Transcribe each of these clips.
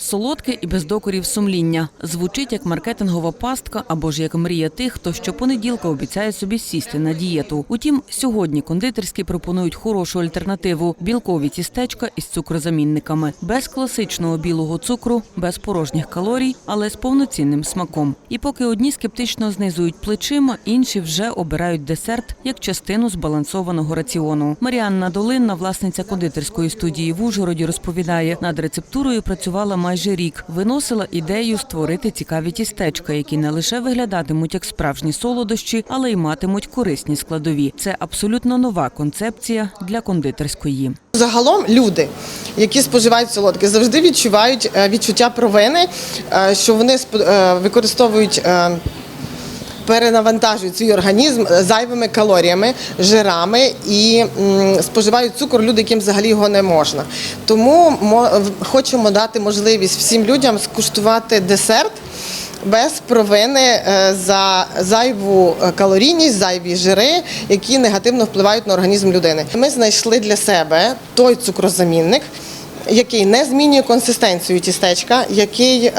Солодке і без докорів сумління. Звучить як маркетингова пастка або ж як мрія тих, хто щопонеділка обіцяє собі сісти на дієту. Утім, сьогодні кондитерські пропонують хорошу альтернативу білкові тістечка із цукрозамінниками, без класичного білого цукру, без порожніх калорій, але з повноцінним смаком. І поки одні скептично знизують плечима, інші вже обирають десерт як частину збалансованого раціону. Маріанна Долинна, власниця кондитерської студії в Ужгороді, розповідає, над рецептурою працювала майже рік. Виносила ідею створити цікаві тістечка, які не лише виглядатимуть як справжні солодощі, але й матимуть корисні складові. Це абсолютно нова концепція для кондитерської. Загалом люди, які споживають солодке, завжди відчувають е, відчуття провини, е, що вони е, використовують. Перенавантажують свій організм зайвими калоріями, жирами і споживають цукор люди, яким взагалі його не можна. Тому мо- хочемо дати можливість всім людям скуштувати десерт без провини е, за зайву е, калорійність, зайві жири, які негативно впливають на організм людини. Ми знайшли для себе той цукрозамінник. Який не змінює консистенцію тістечка, який е,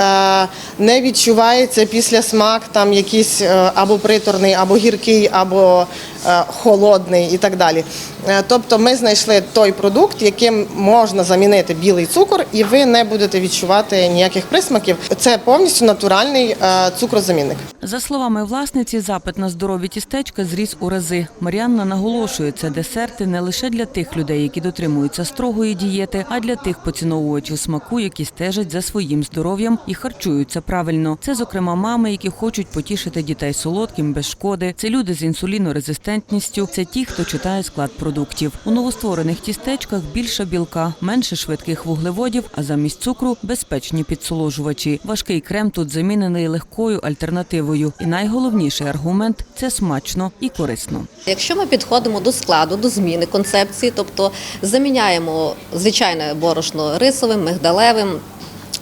не відчувається після смак, там якийсь е, або приторний, або гіркий, або е, холодний і так далі. Е, тобто ми знайшли той продукт, яким можна замінити білий цукор, і ви не будете відчувати ніяких присмаків. Це повністю натуральний е, цукрозамінник. За словами власниці, запит на здорові тістечка зріс у рази. Мар'янна наголошує, це десерти не лише для тих людей, які дотримуються строгої дієти, а для тих поціновувачів смаку, які стежать за своїм здоров'ям і харчуються правильно. Це, зокрема, мами, які хочуть потішити дітей солодким без шкоди. Це люди з інсулінорезистентністю. Це ті, хто читає склад продуктів. У новостворених тістечках більше білка, менше швидких вуглеводів, а замість цукру безпечні підсоложувачі. Важкий крем тут замінений легкою альтернативою. І найголовніший аргумент це смачно і корисно. Якщо ми підходимо до складу, до зміни концепції, тобто заміняємо звичайне борошно рисовим, мигдалевим.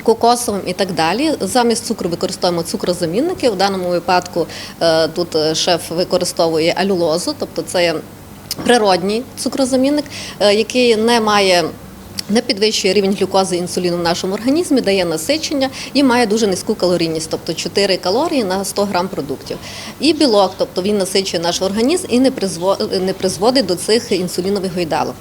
Кокосовим і так далі. Замість цукру використовуємо цукрозамінники. В даному випадку е, тут е, шеф використовує алюлозу, тобто це природній цукрозамінник, е, який не має не підвищує рівень глюкози і інсуліну в нашому організмі, дає насичення і має дуже низьку калорійність, тобто 4 калорії на 100 грам продуктів. І білок, тобто він насичує наш організм і не призводить, до цих інсулінових гойдалок.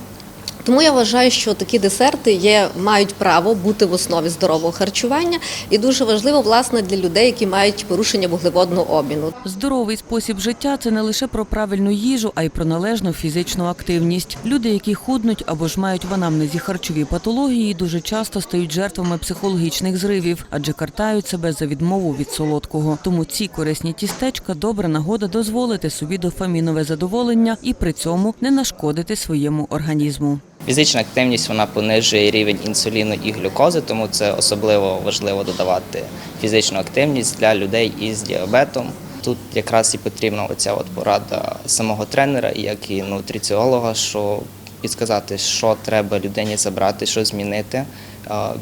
Тому я вважаю, що такі десерти є, мають право бути в основі здорового харчування, і дуже важливо власне для людей, які мають порушення вуглеводного обміну. Здоровий спосіб життя це не лише про правильну їжу, а й про належну фізичну активність. Люди, які худнуть або ж мають в анамнезі харчові патології, дуже часто стають жертвами психологічних зривів, адже картають себе за відмову від солодкого. Тому ці корисні тістечка добра нагода дозволити собі дофамінове задоволення і при цьому не нашкодити своєму організму. Фізична активність вона понижує рівень інсуліну і глюкози, тому це особливо важливо додавати фізичну активність для людей із діабетом. Тут якраз і потрібна оця от порада самого тренера, як і нутриціолога, що підказати, що треба людині забрати, що змінити,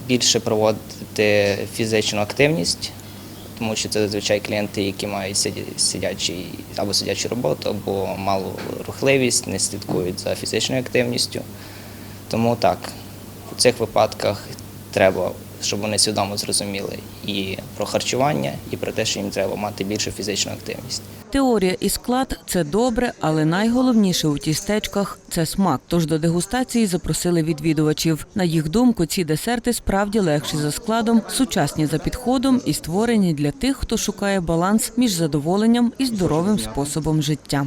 більше проводити фізичну активність, тому що це зазвичай клієнти, які мають сидячий або сидячу роботу, або малу рухливість, не слідкують за фізичною активністю. Тому так, у цих випадках треба, щоб вони свідомо зрозуміли і про харчування, і про те, що їм треба мати більшу фізичну активність. Теорія і склад це добре, але найголовніше у тістечках це смак. Тож до дегустації запросили відвідувачів. На їх думку, ці десерти справді легші за складом, сучасні за підходом і створені для тих, хто шукає баланс між задоволенням і здоровим способом життя.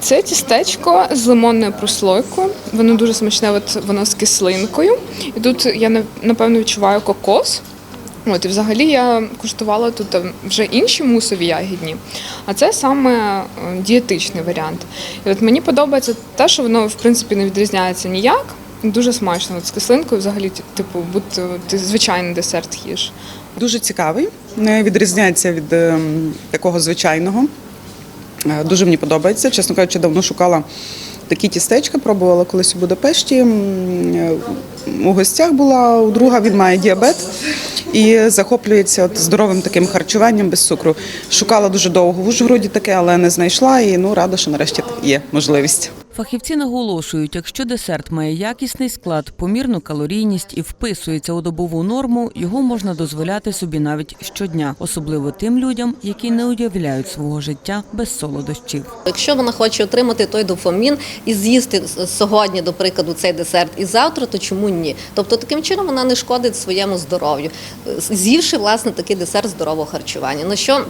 Це тістечко з лимонною прослойкою. Воно дуже смачне, от воно з кислинкою. І тут я напевно відчуваю кокос. От і взагалі я куштувала тут е, вже інші мусові ягідні, а це саме е, дієтичний варіант. І от мені подобається те, що воно в принципі не відрізняється ніяк. Дуже смачно. От з кислинкою, взагалі, типу, будь ти звичайний десерт їш. Дуже цікавий, не відрізняється від такого звичайного. Е, Дуже мені подобається. Чесно кажучи, давно шукала такі тістечка, пробувала колись у Будапешті. У гостях була у друга, він має діабет і захоплюється от здоровим таким харчуванням без цукру. Шукала дуже довго в Ужгороді таке, але не знайшла. І ну рада, що нарешті є можливість. Фахівці наголошують, якщо десерт має якісний склад, помірну калорійність і вписується у добову норму, його можна дозволяти собі навіть щодня, особливо тим людям, які не уявляють свого життя без солодощів. Якщо вона хоче отримати той дофамін і з'їсти сьогодні, до прикладу, цей десерт і завтра, то чому ні? Тобто таким чином вона не шкодить своєму здоров'ю, з'ївши власне такий десерт здорового харчування. На що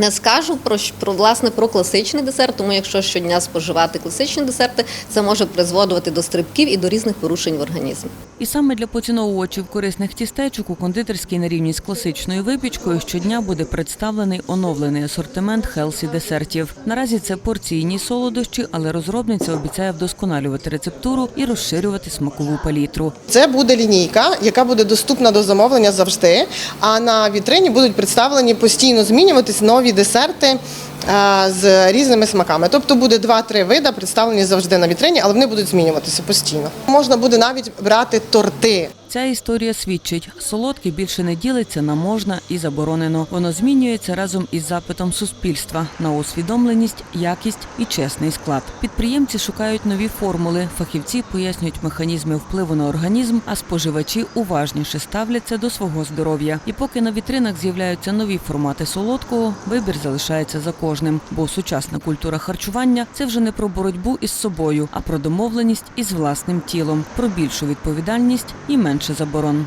не скажу про, про власне про класичний десерт, тому якщо щодня споживати класичні десерти, це може призводити до стрибків і до різних порушень в організмі. І саме для поціновувачів корисних тістечок у кондитерській на рівні з класичною випічкою щодня буде представлений оновлений асортимент хелсі десертів. Наразі це порційні солодощі, але розробниця обіцяє вдосконалювати рецептуру і розширювати смакову палітру. Це буде лінійка, яка буде доступна до замовлення завжди. А на вітрині будуть представлені постійно змінюватись нові десерти з різними смаками. Тобто буде два-три вида представлені завжди на вітрині, але вони будуть змінюватися постійно. Можна буде навіть брати торти. Ця історія свідчить, солодке більше не ділиться на можна і заборонено. Воно змінюється разом із запитом суспільства на усвідомленість, якість і чесний склад. Підприємці шукають нові формули, фахівці пояснюють механізми впливу на організм, а споживачі уважніше ставляться до свого здоров'я. І поки на вітринах з'являються нові формати солодкого, вибір залишається за кожним. Бо сучасна культура харчування це вже не про боротьбу із собою, а про домовленість із власним тілом, про більшу відповідальність і менше заборон.